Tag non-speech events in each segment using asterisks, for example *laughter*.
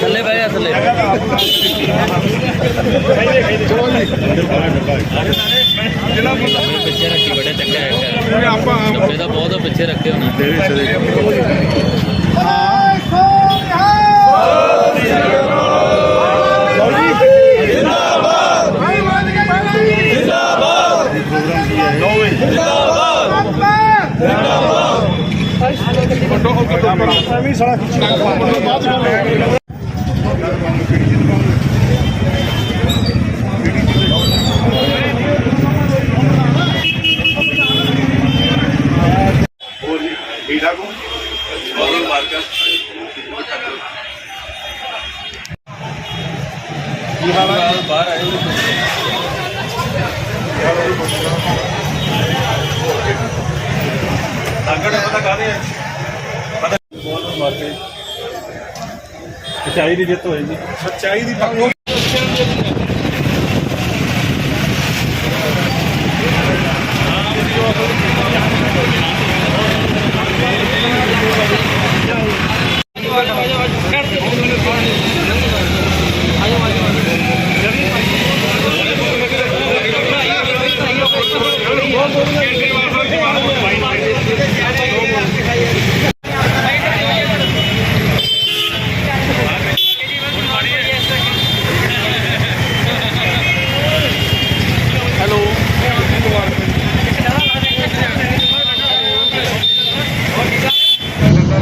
ਥੱਲੇ ਬਹਿ ਜਾ ਥੱਲੇ। ਪਿੱਛੇ ਰੱਖੀ ਬੜੇ ਚੱਕਰ ਹੈ ਡੱਬੇ ਦਾ ਬਹੁਤ ਪਿੱਛੇ ਰੱਖੇ ਹੋਣਾ। ਹੋ। ਬਹੁਤ ਮਾਰਕਾ ਕੀ ਹਾਲ ਹੈ ਬਾਹਰ ਬਹੁਤ ਮਾਰਕੇ ਸੱਚਾਈ ਦੀ ਜਿੱਤ ਹੋਏਗੀ ਸੱਚਾਈ ਦੀ ਪੱਕੋ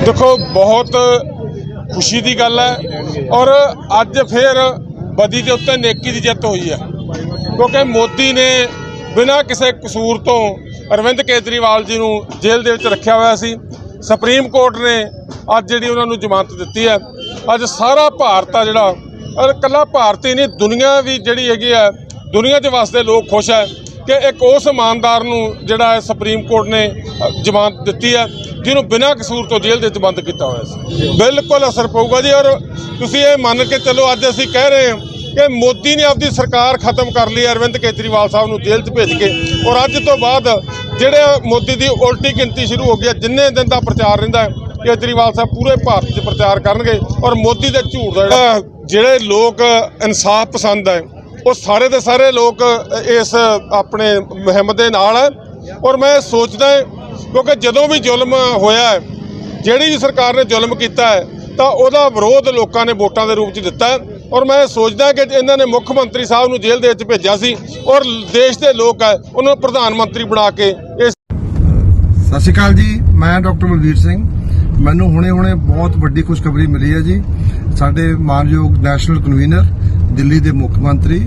ਦੇਖੋ, ਬਹੁਤ ਖੁਸ਼ੀ ਦੀ ਗੱਲ ਹੈ ਔਰ ਅੱਜ ਫਿਰ ਬਦੀ ਦੇ ਉੱਤੇ ਨੇਕੀ ਦੀ ਜਿੱਤ ਹੋਈ ਹੈ। ਕਿਉਂਕਿ ਮੋਦੀ ਨੇ ਬਿਨਾਂ ਕਿਸੇ ਕਸੂਰ ਤੋਂ ਅਰਵਿੰਦ ਕੇਜਰੀਵਾਲ ਜੀ ਨੂੰ ਜੇਲ੍ਹ ਦੇ ਵਿੱਚ ਰੱਖਿਆ ਹੋਇਆ ਸੀ। ਸੁਪਰੀਮ ਕੋਰਟ ਨੇ ਅੱਜ ਜਿਹੜੀ ਉਹਨਾਂ ਨੂੰ ਜ਼ਮਾਨਤ ਦਿੱਤੀ ਹੈ। ਅੱਜ ਸਾਰਾ ਭਾਰਤ ਆ ਜਿਹੜਾ ਔਰ ਇਕੱਲਾ ਭਾਰਤ ਹੀ ਨਹੀਂ, ਦੁਨੀਆ ਵੀ ਜਿਹੜੀ ਹੈਗੀ ਆ ਦੁਨੀਆ 'ਚ ਵਾਸਤੇ ਲੋਕ ਖੁਸ਼ ਹੈ ਕਿ ਇੱਕ ਉਸ ਇਮਾਨਦਾਰ ਨੂੰ ਜਿਹੜਾ ਹੈ ਸੁਪਰੀਮ ਕੋਰਟ ਨੇ ਜ਼ਮਾਨਤ ਦਿੱਤੀ ਹੈ। ਜਿਹਨੂੰ ਬਿਨਾਂ ਕਸੂਰ ਤੋਂ ਜੇਲ੍ਹ ਦੇ ਵਿੱਚ ਬੰਦ ਕੀਤਾ ਹੋਇਆ ਸੀ। ਬਿਲਕੁਲ ਅਸਰ ਪਊਗਾ ਜੀ ਔਰ ਤੁਸੀਂ ਇਹ ਮੰਨ ਕੇ ਚੱਲੋ ਅੱਜ ਅਸੀਂ ਕਹਿ ਰਹੇ ਹਾਂ ਕਿ ਮੋਦੀ ਨੇ ਆਪਦੀ ਸਰਕਾਰ ਖਤਮ ਕਰ ਲਈ, ਅਰਵਿੰਦ ਕੇਜਰੀਵਾਲ ਸਾਹਿਬ ਨੂੰ ਜੇਲ੍ਹ 'ਚ ਭੇਜ ਕੇ ਔਰ ਅੱਜ ਤੋਂ ਬਾਅਦ ਜਿਹੜੇ ਮੋਦੀ ਦੀ ਉਲਟੀ ਗਿਣਤੀ ਸ਼ੁਰੂ ਹੋ ਗਈ ਹੈ, ਜਿੰਨੇ ਦਿਨ ਦਾ ਪ੍ਰਚਾਰ ਰਹਿੰਦਾ ਕੇਜਰੀਵਾਲ ਸਾਹਿਬ ਪੂਰੇ ਭਾਰਤ 'ਚ ਪ੍ਰਚਾਰ ਕਰਨਗੇ ਔਰ ਮੋਦੀ ਦੇ ਝੂਠ ਦਾ ਜਿਹੜਾ ਜਿਹੜੇ ਲੋਕ ਇਨਸਾਫ ਪਸੰਦ ਹੈ, ਉਹ ਸਾਰੇ ਦੇ ਸਾਰੇ ਲੋਕ ਇਸ ਆਪਣੇ ਮੁਹਿੰਮ ਦੇ ਨਾਲ ਹੈ ਔਰ ਮੈਂ ਸੋਚਦਾ ਹਾਂ ਕਿਉਂਕਿ ਜਦੋਂ ਵੀ ਜ਼ੁਲਮ ਹੋਇਆ ਹੈ, ਜਿਹੜੀ ਵੀ ਸਰਕਾਰ ਨੇ ਜ਼ੁਲਮ ਕੀਤਾ ਹੈ, ਤਾਂ ਉਹਦਾ ਵਿਰੋਧ ਲੋਕਾਂ ਨੇ ਵੋਟਾਂ ਦੇ ਰੂਪ 'ਚ ਦਿੱਤਾ ਹੈ। ਔਰ ਮੈਂ ਸੋਚਦਾ ਕਿ ਇਹਨਾਂ ਨੇ ਮੁੱਖ ਮੰਤਰੀ ਸਾਹਿਬ ਨੂੰ ਜੇਲ੍ਹ ਦੇ ਵਿੱਚ ਭੇਜਿਆ ਸੀ ਔਰ ਦੇਸ਼ ਦੇ ਲੋਕ ਹੈ, ਉਹਨਾਂ ਨੂੰ ਪ੍ਰਧਾਨ ਮੰਤਰੀ ਬਣਾ ਕੇ ਇਸ ਸਤਿ ਸ਼੍ਰੀ ਅਕਾਲ ਜੀ, ਮੈਂ ਡਾਕਟਰ ਬਲਵੀਰ ਸਿੰਘ। ਮੈਨੂੰ ਹੁਣੇ-ਹੁਣੇ ਬਹੁਤ ਵੱਡੀ ਖੁਸ਼ਖਬਰੀ ਮਿਲੀ ਹੈ ਜੀ। ਸਾਡੇ ਮਾਨਯੋਗ ਨੈਸ਼ਨਲ ਕਨਵੀਨਰ, ਦਿੱਲੀ ਦੇ ਮੁੱਖ ਮੰਤਰੀ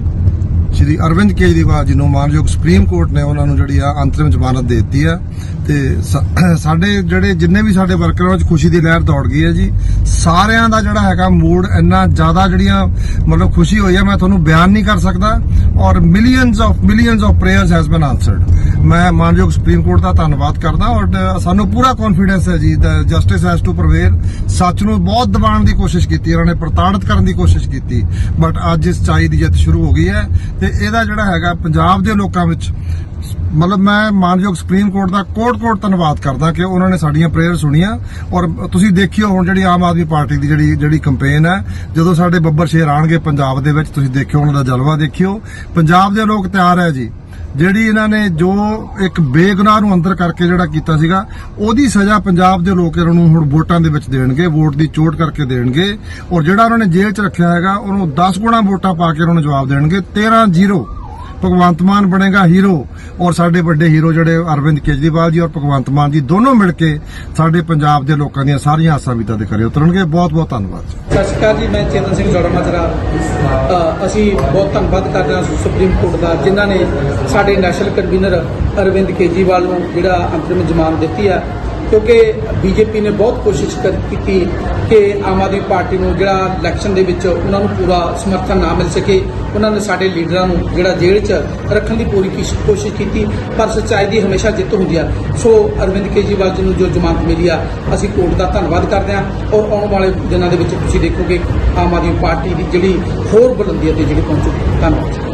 ਸ਼੍ਰੀ ਅਰਵਿੰਦ ਕੇਜਰੀਵਾਲ ਜੀ ਨੂੰ ਮਾਨਯੋਗ ਸੁਪਰੀਮ ਕੋਰਟ ਨੇ ਉਹਨਾਂ ਨੂੰ ਜਿਹੜੀ ਆ ਅੰਤਰਿਮ ਜ਼ਮਾਨਤ ਦੇ ਦਿੱਤੀ ਆ। ਤੇ *clears throat* ਸਾਡੇ ਜਿਹੜੇ ਜਿੰਨੇ ਵੀ ਸਾਡੇ ਵਰਕਰਾਂ ਵਿੱਚ ਖੁਸ਼ੀ ਦੀ ਲਹਿਰ ਦੌੜ ਗਈ ਹੈ ਜੀ, ਸਾਰਿਆਂ ਦਾ ਜਿਹੜਾ ਹੈਗਾ ਮੂਡ ਇੰਨਾ ਜ਼ਿਆਦਾ ਜਿਹੜੀਆਂ ਮਤਲਬ ਖੁਸ਼ੀ ਹੋਈ ਹੈ ਮੈਂ ਤੁਹਾਨੂੰ ਬਿਆਨ ਨਹੀਂ ਕਰ ਸਕਦਾ ਔਰ millions of millions of prayers has been answered ਮੈਂ ਮਾਨਯੋਗ ਸੁਪਰੀਮ ਕੋਰਟ ਦਾ ਧੰਨਵਾਦ ਕਰਦਾ ਔਰ ਸਾਨੂੰ ਪੂਰਾ ਕੌਨਫੀਡੈਂਸ ਹੈ ਜੀ ਜਸਟਿਸ ਹੈਜ਼ ਟੂ ਪ੍ਰਵੇਲ ਸੱਚ ਨੂੰ ਬਹੁਤ ਦਬਾਉਣ ਦੀ ਕੋਸ਼ਿਸ਼ ਕੀਤੀ ਉਹਨਾਂ ਨੇ ਪ੍ਰਤਾੜਿਤ ਕਰਨ ਦੀ ਕੋਸ਼ਿਸ਼ ਕੀਤੀ ਬਟ ਅੱਜ ਇਸ ਚਾਈ ਦੀ ਜਿੱਤ ਸ਼ੁਰੂ ਹੋ ਗਈ ਹੈ। ਤੇ ਇਹਦਾ ਜਿਹੜਾ ਹੈਗਾ ਪੰਜਾਬ ਦੇ ਲੋਕਾਂ ਵਿੱਚ, ਮਤਲਬ ਮੈਂ ਮਾਨਯੋਗ ਸੁਪਰੀਮ ਕੋਰਟ ਦਾ ਕੋਟ-ਕੋਟ ਧੰਨਵਾਦ ਕਰਦਾ ਕਿ ਉਹਨਾਂ ਨੇ ਸਾਡੀਆਂ ਪ੍ਰੇਅਰ ਸੁਣੀਆਂ। ਔਰ ਤੁਸੀਂ ਦੇਖਿਓ ਹੁਣ ਜਿਹੜੀ ਆਮ ਆਦਮੀ ਪਾਰਟੀ ਦੀ ਜਿਹੜੀ ਜਿਹੜੀ ਕੈਂਪੇਨ ਹੈ, ਜਦੋਂ ਸਾਡੇ ਬੱਬਰ ਸ਼ੇਰ ਆਣਗੇ ਪੰਜਾਬ ਦੇ ਵਿੱਚ, ਤੁਸੀਂ ਦੇਖਿਓ ਉਹਨਾਂ ਦਾ ਜਲਵਾ ਦੇਖਿਓ। ਪੰਜਾਬ ਦੇ ਲੋਕ ਤਿਆਰ ਹੈ ਜੀ। ਜਿਹੜੀ ਇਹਨਾਂ ਨੇ ਜੋ ਇੱਕ ਬੇਗੁਨਾਹ ਨੂੰ ਅੰਦਰ ਕਰਕੇ ਜਿਹੜਾ ਕੀਤਾ ਸੀਗਾ, ਉਹਦੀ ਸਜ਼ਾ ਪੰਜਾਬ ਦੇ ਲੋਕ ਇਹਨਾਂ ਨੂੰ ਹੁਣ ਵੋਟਾਂ ਦੇ ਵਿੱਚ ਦੇਣਗੇ, ਵੋਟ ਦੀ ਚੋਟ ਕਰਕੇ ਦੇਣਗੇ ਔਰ ਜਿਹੜਾ ਉਹਨਾਂ ਨੇ ਜੇਲ੍ਹ 'ਚ ਰੱਖਿਆ ਹੈਗਾ, ਉਹਨੂੰ 10 ਗੁਣਾ ਵੋਟਾਂ ਪਾ ਕੇ ਉਹਨਾਂ ਨੂੰ ਜਵਾਬ ਦੇਣਗੇ 13-0 ਭਗਵੰਤ ਮਾਨ ਬਣੇਗਾ ਹੀਰੋ ਔਰ ਸਾਡੇ ਵੱਡੇ ਹੀਰੋ ਜਿਹੜੇ ਅਰਵਿੰਦ ਕੇਜਰੀਵਾਲ ਜੀ ਔਰ ਭਗਵੰਤ ਮਾਨ ਜੀ ਦੋਨੋਂ ਮਿਲ ਕੇ ਸਾਡੇ ਪੰਜਾਬ ਦੇ ਲੋਕਾਂ ਦੀਆਂ ਸਾਰੀਆਂ ਆਸਾਂ ਵੀ ਤਾਂ ਦੇ ਕਰੇ ਉਤਰਨਗੇ। ਬਹੁਤ ਬਹੁਤ ਧੰਨਵਾਦ ਸਤਿ ਸ਼੍ਰੀ ਅਕਾਲ ਜੀ, ਮੈਂ ਚੇਤਨ ਸਿੰਘ ਜੋੜਾ ਮਾਜਰਾ ਅਸੀਂ ਬਹੁਤ ਧੰਨਵਾਦ ਕਰਦੇ ਹਾਂ ਸੁਪਰੀਮ ਕੋਰਟ ਦਾ, ਜਿਨ੍ਹਾਂ ਨੇ ਸਾਡੇ ਨੈਸ਼ਨਲ ਕਨਵੀਨਰ ਅਰਵਿੰਦ ਕੇਜਰੀਵਾਲ ਨੂੰ ਜਿਹੜਾ ਅੰਤਰਿਮ ਜ਼ਮਾਨਤ ਦਿੱਤੀ ਆ ਕਿਉਂਕਿ ਬੀਜੇਪੀ ਨੇ ਬਹੁਤ ਕੋਸ਼ਿਸ਼ ਕਰ- ਕੀਤੀ ਕਿ ਆਮ ਆਦਮੀ ਪਾਰਟੀ ਨੂੰ ਜਿਹੜਾ ਇਲੈਕਸ਼ਨ ਦੇ ਵਿੱਚ ਉਹਨਾਂ ਨੂੰ ਪੂਰਾ ਸਮਰਥਨ ਨਾ ਮਿਲ ਸਕੇ। ਉਹਨਾਂ ਨੇ ਸਾਡੇ ਲੀਡਰਾਂ ਨੂੰ ਜਿਹੜਾ ਜੇਲ੍ਹ 'ਚ ਰੱਖਣ ਦੀ ਪੂਰੀ ਕੀਸ਼- ਕੋਸ਼ਿਸ਼ ਕੀਤੀ, ਪਰ ਸੱਚਾਈ ਦੀ ਹਮੇਸ਼ਾ ਜਿੱਤ ਹੁੰਦੀ ਆ। ਸੋ ਅਰਵਿੰਦ ਕੇਜਰੀਵਾਲ ਜੀ ਨੂੰ ਜੋ ਜ਼ਮਾਨਤ ਮਿਲੀ ਆ, ਅਸੀਂ ਕੋਰਟ ਦਾ ਧੰਨਵਾਦ ਕਰਦੇ ਹਾਂ। ਔਰ ਆਉਣ ਵਾਲੇ ਦਿਨਾਂ ਦੇ ਵਿੱਚ ਤੁਸੀਂ ਦੇਖੋਗੇ ਆਮ ਆਦਮੀ ਪਾਰਟੀ ਦੀ ਜਿਹੜੀ ਹੋਰ ਬੁਲੰਦੀਆਂ ਤੇ ਜਿਹੜੀ ਪਹੁੰਚੂਗੀ। ਧੰਨਵਾਦ।